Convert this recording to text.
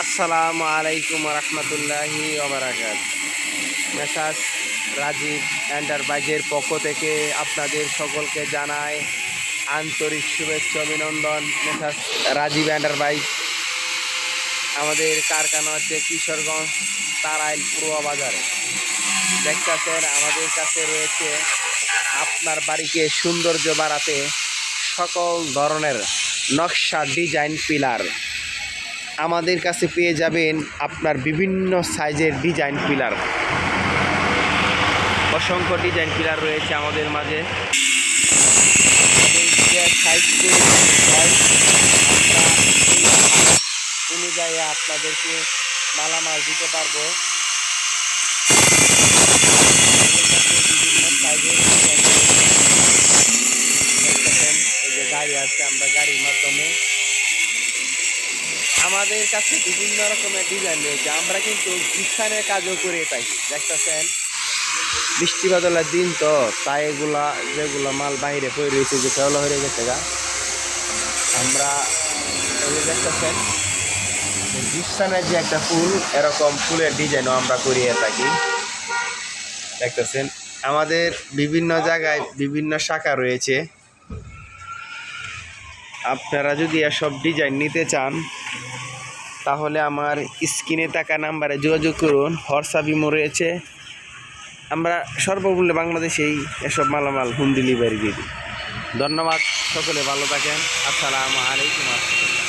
আসসালামু আলাইকুম রহমতুল্লাহি ওবরাকাত মেসাস রাজীব এন্টারপ্রাইজের পক্ষ থেকে আপনাদের সকলকে জানায় আন্তরিক শুভেচ্ছা, অভিনন্দন। মেসাস রাজীব এন্টারপ্রাইজ আমাদের কারখানা হচ্ছে কিশোরগঞ্জ তারাইল পূর্ব বাজারে। দেখতেছেন আমাদের কাছে রয়েছে আপনার বাড়িকে সৌন্দর্য বাড়াতে সকল ধরনের নকশা ডিজাইন পিলার। আমাদের কাছে পেয়ে যাবেন আপনার বিভিন্ন সাইজের ডিজাইন পিলার। অসংখ্য ডিজাইন পিলার রয়েছে আমাদের মাঝে। অনুযায়ী আপনাদেরকে মালামাল দিতে পারব। গাড়ি আছে, আমরা গাড়ির মাধ্যমে আমাদের কাছে বিভিন্ন রকমের ডিজাইন রয়েছে। আমরা কিন্তু বিছানের কাজও করে থাকি দেখতেছেন? বৃষ্টি বাদলের দিন তো, তাই এগুলা, যেগুলো মাল বাইরে পড়ে রয়েছে, যে ফেলা হয়ে গেছে গা। আমরা দেখতেছেন বিছানের যে একটা ফুল, এরকম ফুলের ডিজাইনও আমরা করিয়ে থাকি। দেখতেছেন, আমাদের বিভিন্ন জায়গায় বিভিন্ন শাখা রয়েছে। আপনারা যদি এসব ডিজাইন নিতে চান তাহলে আমার স্ক্রিনে থাকা নাম্বারে যোগাযোগ করুন, হোয়াটসঅ্যাপ ইমো রয়েছে। আমরা সর্বমূল্যে বাংলাদেশেই এসব মালামাল হোম ডেলিভারি দিই। ধন্যবাদ, সকলে ভালো থাকেন। আসসালামু আলাইকুম। আসসালাম